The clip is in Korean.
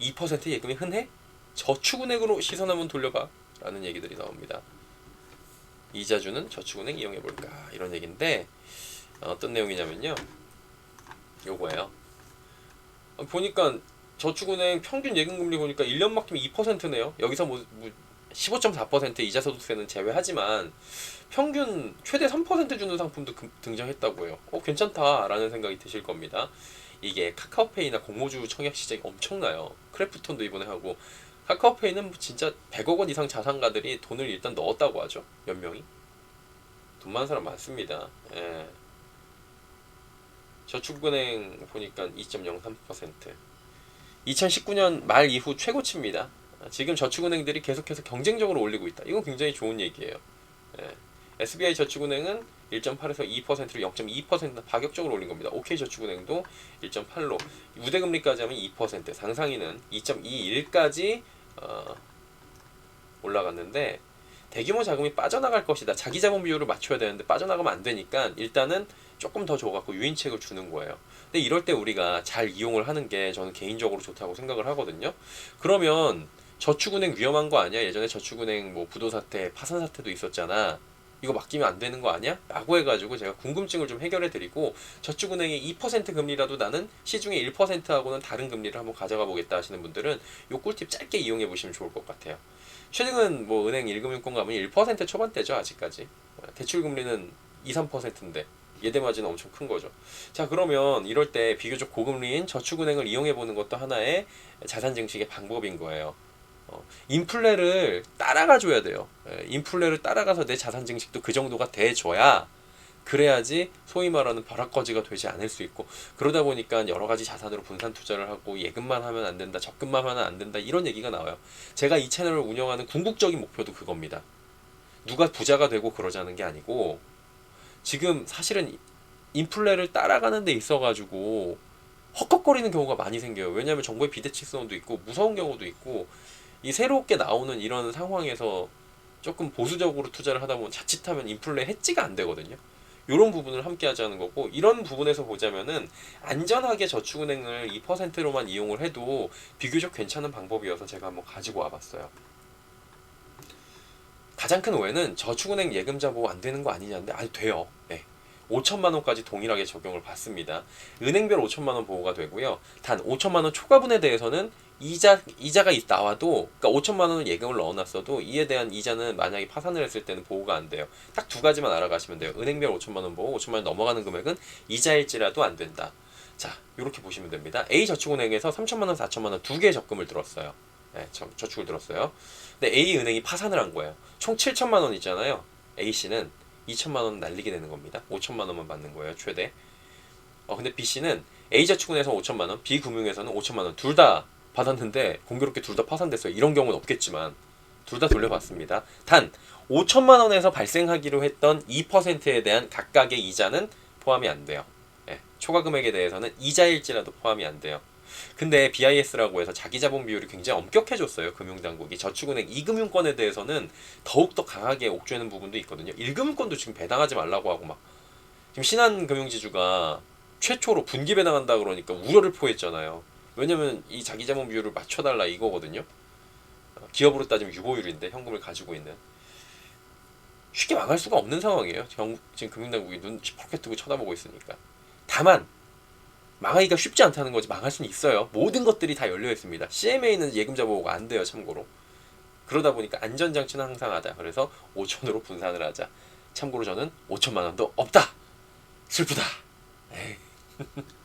2% 예금이 흔해? 저축은행으로 시선 한번 돌려봐 라는 얘기들이 나옵니다. 이자 주는 저축은행 이용해 볼까 이런 얘기인데 어떤 내용이냐면요. 요거예요. 어, 보니까 저축은행 평균 예금금리 보니까 1년 맡기면 2%네요. 여기서 뭐, 뭐 15.4% 이자 소득세는 제외하지만 평균 최대 3% 주는 상품도 금- 등장했다고 해요. 어 괜찮다라는 생각이 드실 겁니다. 이게 카카오페이나 공모주 청약 시장이 엄청나요. 크래프톤도 이번에 하고 카카오페이는 뭐 진짜 100억 원 이상 자산가들이 돈을 일단 넣었다고 하죠. 몇 명이? 돈 많은 사람 많습니다. 예. 저축은행 보니까 2.03%. 2019년 말 이후 최고치입니다. 지금 저축은행들이 계속해서 경쟁적으로 올리고 있다. 이건 굉장히 좋은 얘기예요. 예. SBI 저축은행은 1.8에서 2%로 0.2% 파격적으로 올린 겁니다. OK저축은행도 1.8로 우대금리까지 하면 2% 상상위는 2.21까지 어, 올라갔는데 대규모 자금이 빠져나갈 것이다. 자기 자본 비율을 맞춰야 되는데 빠져나가면 안 되니까 일단은 조금 더 줘갖고 유인책을 주는 거예요. 근데 이럴 때 우리가 잘 이용을 하는 게 저는 개인적으로 좋다고 생각을 하거든요. 그러면 저축은행 위험한 거 아니야? 예전에 저축은행 뭐 부도 사태, 파산 사태도 있었잖아. 이거 맡기면 안 되는 거 아니야? 라고 해가지고 제가 궁금증을 좀 해결해 드리고 저축은행의 2% 금리라도 나는 시중의 1%하고는 다른 금리를 한번 가져가 보겠다 하시는 분들은 요 꿀팁 짧게 이용해 보시면 좋을 것 같아요. 최근은 뭐 은행 1금융권 가면 1% 초반대죠 아직까지. 대출 금리는 2, 3%인데 예대 마진은 엄청 큰 거죠. 자 그러면 이럴 때 비교적 고금리인 저축은행을 이용해 보는 것도 하나의 자산 증식의 방법인 거예요. 어, 인플레를 따라가 줘야 돼요. 예, 인플레를 따라가서 내 자산 증식도 그 정도가 돼 줘야 그래야지 소위 말하는 벼락거지가 되지 않을 수 있고 그러다 보니까 여러 가지 자산으로 분산 투자를 하고 예금만 하면 안 된다 적금만 하면 안 된다 이런 얘기가 나와요. 제가 이 채널을 운영하는 궁극적인 목표도 그겁니다. 누가 부자가 되고 그러자는 게 아니고 지금 사실은 인플레를 따라가는 데 있어 가지고 헉헉거리는 경우가 많이 생겨요. 왜냐하면 정부의 비대칭성도 있고 무서운 경우도 있고 이 새롭게 나오는 이런 상황에서 조금 보수적으로 투자를 하다 보면 자칫하면 인플레 해지가 안 되거든요. 이런 부분을 함께 하자는 거고 이런 부분에서 보자면은 안전하게 저축은행을 2%로만 이용을 해도 비교적 괜찮은 방법이어서 제가 한번 가지고 와봤어요. 가장 큰 오해는 저축은행 예금자 보호 안 되는 거 아니냐는데 아니 돼요. 네. 5천만 원까지 동일하게 적용을 받습니다. 은행별 5천만 원 보호가 되고요. 단 5천만 원 초과분에 대해서는 이자 이자가 있- 나와도 그러니까 5천만 원을 예금을 넣어놨어도 이에 대한 이자는 만약에 파산을 했을 때는 보호가 안 돼요. 딱 두 가지만 알아가시면 돼요. 은행별 5천만 원 보호, 5천만 원 넘어가는 금액은 이자일지라도 안 된다. 자, 이렇게 보시면 됩니다. A 저축은행에서 3천만 원, 4천만 원 두 개의 적금을 들었어요. 네, 저, 저축을 들었어요. 근데 A 은행이 파산을 한 거예요. 총 7천만 원 있잖아요. A 씨는 2천만 원 날리게 되는 겁니다. 5천만 원만 받는 거예요, 최대. 어, 근데 B 씨는 A 저축은에서 5천만 원, B 금융에서는 5천만 원 둘다 받았는데 공교롭게 둘 다 파산됐어요. 이런 경우는 없겠지만 둘 다 돌려받습니다. 단 5천만 원에서 발생하기로 했던 2%에 대한 각각의 이자는 포함이 안 돼요. 예, 초과 금액에 대해서는 이자일지라도 포함이 안 돼요. 근데 BIS라고 해서 자기 자본 비율이 굉장히 엄격해졌어요. 금융당국이 저축은행 2금융권에 대해서는 더욱더 강하게 옥죄는 부분도 있거든요. 1금융권도 지금 배당하지 말라고 하고 막 지금 신한금융지주가 최초로 분기 배당한다 그러니까 우려를 포했잖아요. 왜냐면 이 자기 자본 비율을 맞춰달라 이거거든요. 어, 기업으로 따지면 유보율인데 현금을 가지고 있는 쉽게 망할 수가 없는 상황이에요. 경- 지금 금융당국이 눈 시퍼렇게 뜨고 쳐다보고 있으니까. 다만 망하기가 쉽지 않다는 거지 망할 수는 있어요. 모든 것들이 다 열려 있습니다. CMA는 예금자 보호가 안 돼요, 참고로. 그러다 보니까 안전장치는 항상 하자. 그래서 5천으로 분산을 하자. 참고로 저는 5천만 원도 없다. 슬프다.